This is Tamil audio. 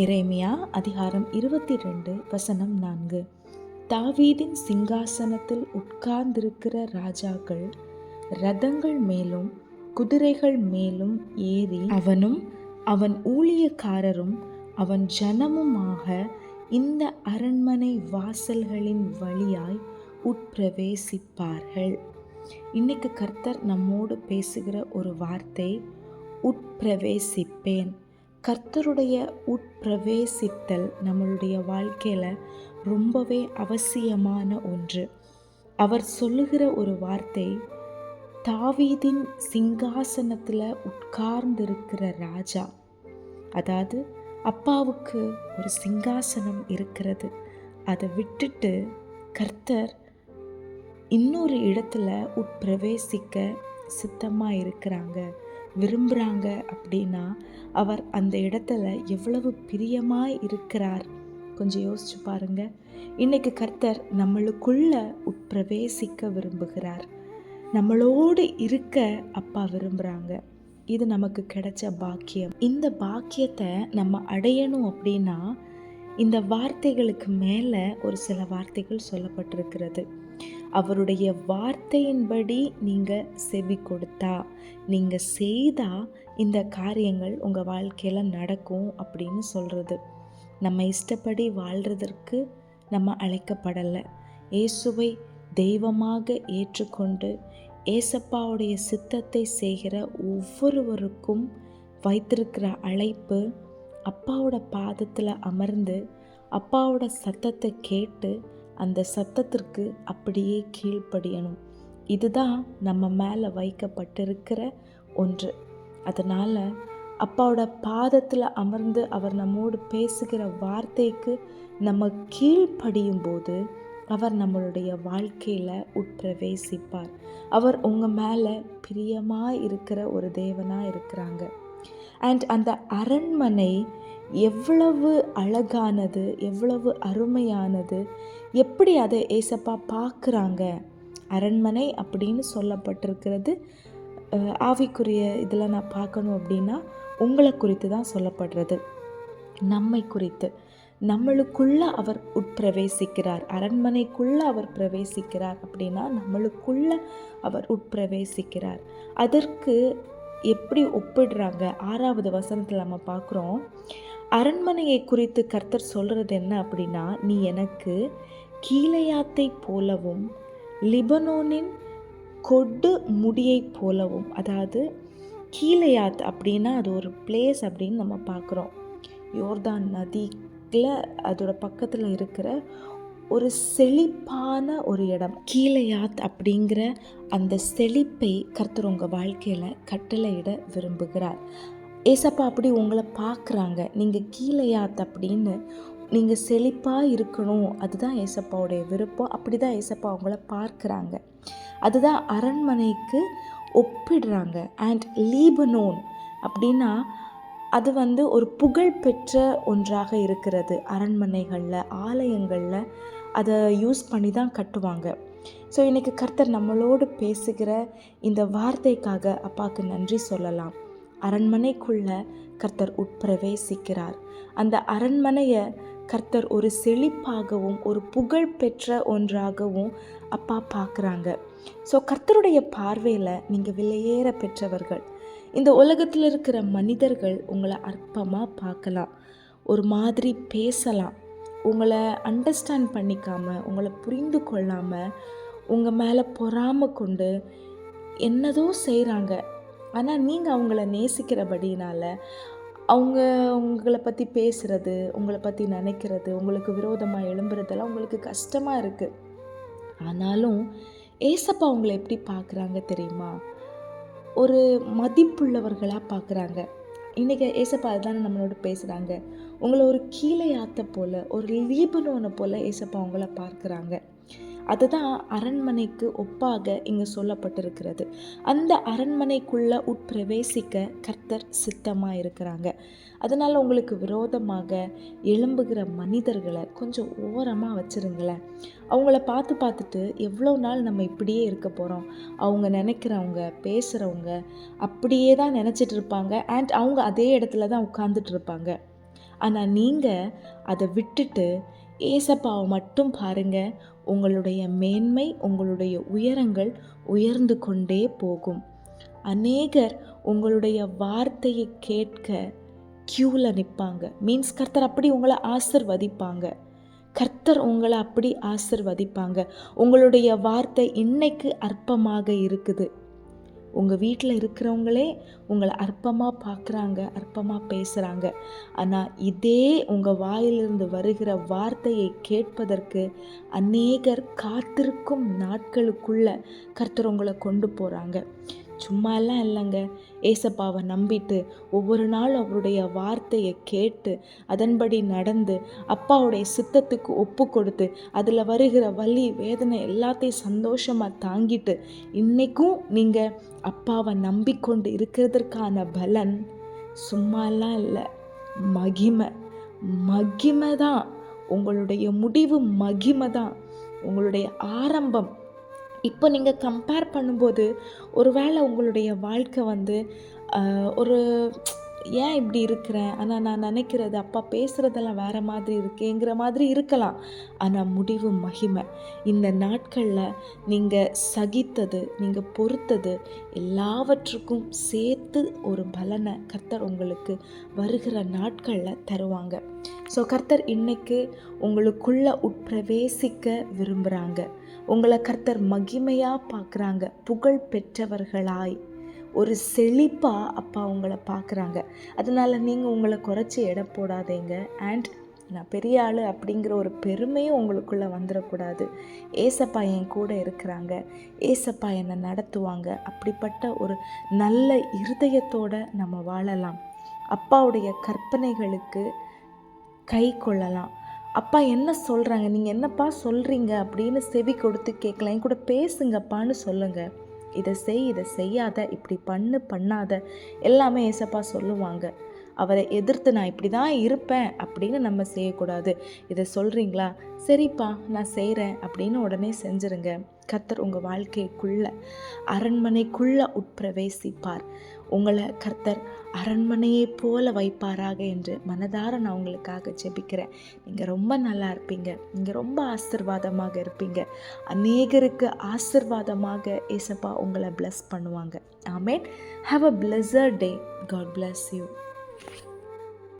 இறைமையா அதிகாரம் இருபத்தி ரெண்டு வசனம் நான்கு. தாவீதின் சிங்காசனத்தில் உட்கார்ந்திருக்கிற ராஜாக்கள் ரதங்கள் மேலும் குதிரைகள் மேலும் ஏறி அவனும் அவன் ஊழியக்காரரும் அவன் ஜனமுமாக இந்த அரண்மனை வாசல்களின் வழியாய் உட்பிரவேசிப்பார்கள். இன்னைக்கு கர்த்தர் நம்மோடு பேசுகிற ஒரு வார்த்தை உட்பிரவேசிப்பேன். கர்த்தருடைய உட்பிரவேசித்தல் நம்மளுடைய வாழ்க்கையில் ரொம்பவே அவசியமான ஒன்று. அவர் சொல்லுகிற ஒரு வார்த்தை தாவீதின் சிங்காசனத்தில் உட்கார்ந்திருக்கிற ராஜா. அதாவது அப்பாவுக்கு ஒரு சிங்காசனம் இருக்கிறது. அதை விட்டுட்டு கர்த்தர் இன்னொரு இடத்துல உட்பிரவேசிக்க சித்தமாக இருக்கிறாங்க. விரும்புகிறாங்க அப்படின்னா அவர் அந்த இடத்துல எவ்வளவு பிரியமாக இருக்கிறார். கொஞ்சம் யோசிச்சு பாருங்க. இன்னைக்கு கர்த்தர் நம்மளுக்குள்ள உட்பிரவேசிக்க விரும்புகிறார். நம்மளோடு இருக்க அப்பா விரும்புகிறாங்க இது நமக்கு கிடைச்ச பாக்கியம். இந்த பாக்கியத்தை நம்ம அடையணும் அப்படின்னா இந்த வார்த்தைகளுக்கு மேலே ஒரு சில வார்த்தைகள் சொல்லப்பட்டிருக்கிறது. அவருடைய வார்த்தையின்படி நீங்கள் செவி கொடுத்தா நீங்கள் செய்தால் இந்த காரியங்கள் உங்கள் வாழ்க்கையில் நடக்கும் அப்படின்னு சொல்கிறது நம்ம இஷ்டப்படி வாழ்கிறதற்கு நம்ம அழைக்கப்படலை. இயேசுவை தெய்வமாக ஏற்றுக்கொண்டு ஏசப்பாவுடைய சித்தத்தை செய்கிற ஒவ்வொருவருக்கும் வைத்திருக்கிற அழைப்பு அப்பாவோட பாதத்தில் அமர்ந்து அப்பாவோட சத்தத்தை கேட்டு அந்த சத்தத்திற்கு அப்படியே கீழ்ப்படியணும். இதுதான் நம்ம மேலே வைக்கப்பட்டிருக்கிற ஒன்று. அதனால் அப்பாவோட பாதத்தில் அமர்ந்து அவர் நம்மோடு பேசுகிற வார்த்தைக்கு நம்ம கீழ்ப்படியும் போது அவர் நம்மளுடைய வாழ்க்கையில் உட்பிரவேசிப்பார். அவர் உங்கள் மேலே பிரியமாக இருக்கிற ஒரு தேவனாக இருக்கிறாங்க. அண்ட் அந்த அரண்மனை எவ்வளவு அழகானது எவ்வளவு அருமையானது. எப்படி அதை ஏசப்பா பார்க்குறாங்க? அரண்மனை அப்படின்னு சொல்லப்பட்டிருக்கிறது. ஆவிக்குரிய இதில் நான் பார்க்கணும் அப்படின்னா உங்களை குறித்து தான் சொல்லப்படுறது. நம்மை குறித்து. நம்மளுக்குள்ளே அவர் உட்பிரவேசிக்கிறார். அரண்மனைக்குள்ளே அவர் பிரவேசிக்கிறார் அப்படின்னா நம்மளுக்குள்ளே அவர் உட்பிரவேசிக்கிறார். அதற்கு எப்படி ஒப்பிடுறாங்க? ஆறாவது வசனத்தில் நம்ம பார்க்குறோம். அரண்மனையை குறித்து கர்த்தர் சொல்கிறது என்ன அப்படின்னா நீ எனக்கு கீழையாத்தை போலவும் லிபனோனின் கொடு முடியைப் போலவும் அதாவது கீழையாத் அப்படின்னா அது ஒரு பிளேஸ் அப்படின்னு நம்ம பார்க்குறோம். யோர்தான் நதியில் அதோட பக்கத்தில் இருக்கிற ஒரு செழிப்பான ஒரு இடம். கீழையாத் அப்படிங்கிற அந்த செழிப்பை கர்த்தர் உங்கள் வாழ்க்கையில் கட்டளையிட விரும்புகிறார். ஏசப்பா அப்படி உங்களை பார்க்குறாங்க. நீங்கள் கீழையாத் அப்படின்னு நீங்கள் செழிப்பாக இருக்கணும். அதுதான் ஏசப்பாவுடைய விருப்பம். அப்படி தான் ஏசப்பா உங்களை பார்க்குறாங்க. அதுதான் அரண்மனைக்கு ஒப்பிடுறாங்க. அண்ட் லீபனோன் அப்படின்னா அது வந்து ஒரு புகழ்பெற்ற ஒன்றாக இருக்கிறது. அரண்மனைகளில் ஆலயங்களில் அதை யூஸ் பண்ணி தான் கட்டுவாங்க. ஸோ இன்றைக்கி கர்த்தர் நம்மளோடு பேசுகிற இந்த வார்த்தைக்காக அப்பாவுக்கு நன்றி சொல்லலாம். அரண்மனைக்குள்ள கர்த்தர் உட்பிரவேசிக்கிறார். அந்த அரண்மனையை கர்த்தர் ஒரு செழிப்பாகவும் ஒரு புகழ் பெற்ற ஒன்றாகவும் அப்பா பார்க்குறாங்க. ஸோ கர்த்தருடைய பார்வையில் நீங்கள் விலையேற பெற்றவர்கள். இந்த உலகத்தில் இருக்கிற மனிதர்கள் உங்களை அற்பமாக பார்க்கலாம். ஒரு மாதிரி பேசலாம். உங்களை அண்டர்ஸ்டாண்ட் பண்ணிக்காம உங்களை புரிந்து கொள்ளாமல் உங்கள் மேலே பொறாமல் கொண்டு என்னதோ செய்கிறாங்க ஆனால் நீங்கள் அவங்கள நேசிக்கிறபடினால் அவங்க உங்களை பற்றி பேசுகிறது உங்களை பற்றி நினைக்கிறது உங்களுக்கு விரோதமாக எழும்புறதெல்லாம் உங்களுக்கு கஷ்டமாக இருக்குது ஆனாலும் ஏசப்பா அவங்கள எப்படி பார்க்குறாங்க தெரியுமா? ஒரு மதிப்புள்ளவர்களாக பார்க்குறாங்க இன்றைக்கி ஏசப்பா அதுதான் நம்மளோட பேசுகிறாங்க உங்களை ஒரு கீழே ஆத்த போல் ஒரு லீபனோனை போல் ஏசப்பா அவங்கள பார்க்குறாங்க. அதுதான் அரண்மனைக்கு ஒப்பாக இங்கே சொல்லப்பட்டிருக்கிறது. அந்த அரண்மனைக்குள்ளே உட்பிரவேசிக்க கர்த்தர் சித்தமாக இருக்கிறாங்க அதனால் உங்களுக்கு விரோதமாக எழும்புகிற மனிதர்களை கொஞ்சம் ஓரமாக வச்சுருங்களேன். அவங்கள பார்த்து பார்த்துட்டு எவ்வளோ நாள் நம்ம இப்படியே இருக்க போகிறோம் அவங்க நினைக்கிறவங்க பேசுகிறவங்க அப்படியே தான் நினச்சிட்டு இருப்பாங்க. அண்ட் அவங்க அதே இடத்துல தான் உட்காந்துட்டு இருப்பாங்க. ஆனால் நீங்கள் அதை விட்டுட்டு ஏசப்பாவை மட்டும் பாருங்க. உங்களுடைய மேன்மை உங்களுடைய உயரங்கள் உயர்ந்து கொண்டே போகும். அநேகர் உங்களுடைய வார்த்தையை கேட்க க்யூவில் நிற்பாங்க. மீன்ஸ் கர்த்தர் அப்படி உங்களை ஆசிர்வதிப்பாங்க. கர்த்தர் உங்களை அப்படி ஆசிர்வதிப்பாங்க. உங்களுடைய வார்த்தை இன்னைக்கு அற்பமாக இருக்குது. உங்கள் வீட்டில் இருக்கிறவங்களே உங்களை அற்பமாக பார்க்குறாங்க அற்பமாக பேசுகிறாங்க ஆனால் இதே உங்கள் வாயிலிருந்து வருகிற வார்த்தையை கேட்பதற்கு அநேகர் காத்திருக்கும் நாட்களுக்குள்ள கர்த்தர் உங்களை கொண்டு போகிறாங்க சும்மாலாம் இல்லைங்க. ஏசப்பாவை நம்பிட்டு ஒவ்வொரு நாள் அவருடைய வார்த்தையை கேட்டு அதன்படி நடந்து அப்பாவுடைய சித்தத்துக்கு ஒப்பு கொடுத்து அதில் வருகிற வலி வேதனை எல்லாத்தையும் சந்தோஷமாக தாங்கிட்டு இன்றைக்கும் நீங்கள் அப்பாவை நம்பிக்கொண்டு இருக்கிறதற்கான பலன். சும்மாலாம் இல்லை. மகிமை. மகிமை தான் உங்களுடைய முடிவு மகிமை தான் உங்களுடைய ஆரம்பம் இப்போ நீங்கள் கம்பேர் பண்ணும்போது ஒருவேளை உங்களுடைய வாழ்க்கை வந்து ஒரு ஏன் இப்படி இருக்கிறேன் ஆனால் நான் நினைக்கிறது அப்பா பேசுகிறதெல்லாம் வேறு மாதிரி இருக்கேங்கிற மாதிரி இருக்கலாம். ஆனால் முடிவு மகிமை. இந்த நாட்களில் நீங்கள் சகித்தது நீங்கள் பொறுத்தது எல்லாவற்றுக்கும் சேர்த்து ஒரு பலனை கர்த்தர் உங்களுக்கு வருகிற நாட்களில் தருவாங்க. ஸோ கர்த்தர் இன்னைக்கு உங்களுக்குள்ளே உட்பிரவேசிக்க விரும்புகிறாங்க உங்களை கர்த்தர் மகிமையாக பார்க்குறாங்க. புகழ் பெற்றவர்களாய். ஒரு செழிப்பாக அப்பா உங்களை பார்க்குறாங்க. அதனால் நீங்கள் உங்களை குறைச்சி எடை போடாதீங்க. அண்ட் நான் பெரிய ஆள் அப்படிங்கிற ஒரு பெருமையும் உங்களுக்குள்ளே வந்துடக்கூடாது ஏசப்பா என் கூட இருக்கிறாங்க. ஏசப்பா என்னை நடத்துவாங்க. அப்படிப்பட்ட ஒரு நல்ல இருதயத்தோடு நம்ம வாழலாம். அப்பாவுடைய கற்பனைகளுக்கு கை கொள்ளலாம். அப்பா என்ன சொல்கிறாங்க நீங்கள் என்னப்பா சொல்கிறீங்க அப்படின்னு செவி கொடுத்து கேட்கலாம். என் கூட பேசுங்கப்பான்னு சொல்லுங்கள் இதை செய் இதை செய்யாத இப்படி பண்ணு பண்ணாத எல்லாமே ஏசப்பா சொல்லுவாங்க. அவரை எதிர்த்து நான் இப்படி தான் இருப்பேன் அப்படின்னு நம்ம செய்யக்கூடாது. இதை சொல்கிறீங்களா சரிப்பா நான் செய்கிறேன் அப்படின்னு உடனே செஞ்சுருங்க. கத்தர் உங்கள் வாழ்க்கைக்குள்ளே அரண்மனைக்குள்ளே உட்பிரவேசிப்பார். உங்களை கர்த்தர் அரண்மனையைப் போல வைப்பாராக என்று மனதார நான் உங்களுக்காக ஜெபிக்கிறேன். நீங்கள் ரொம்ப நல்லா இருப்பீங்க. நீங்கள் ரொம்ப ஆசிர்வாதமாக இருப்பீங்க. அநேகருக்கு ஆசிர்வாதமாக ஏசப்பா உங்களை பிளஸ் பண்ணுவாங்க. ஆமேன் have a pleasure day God bless you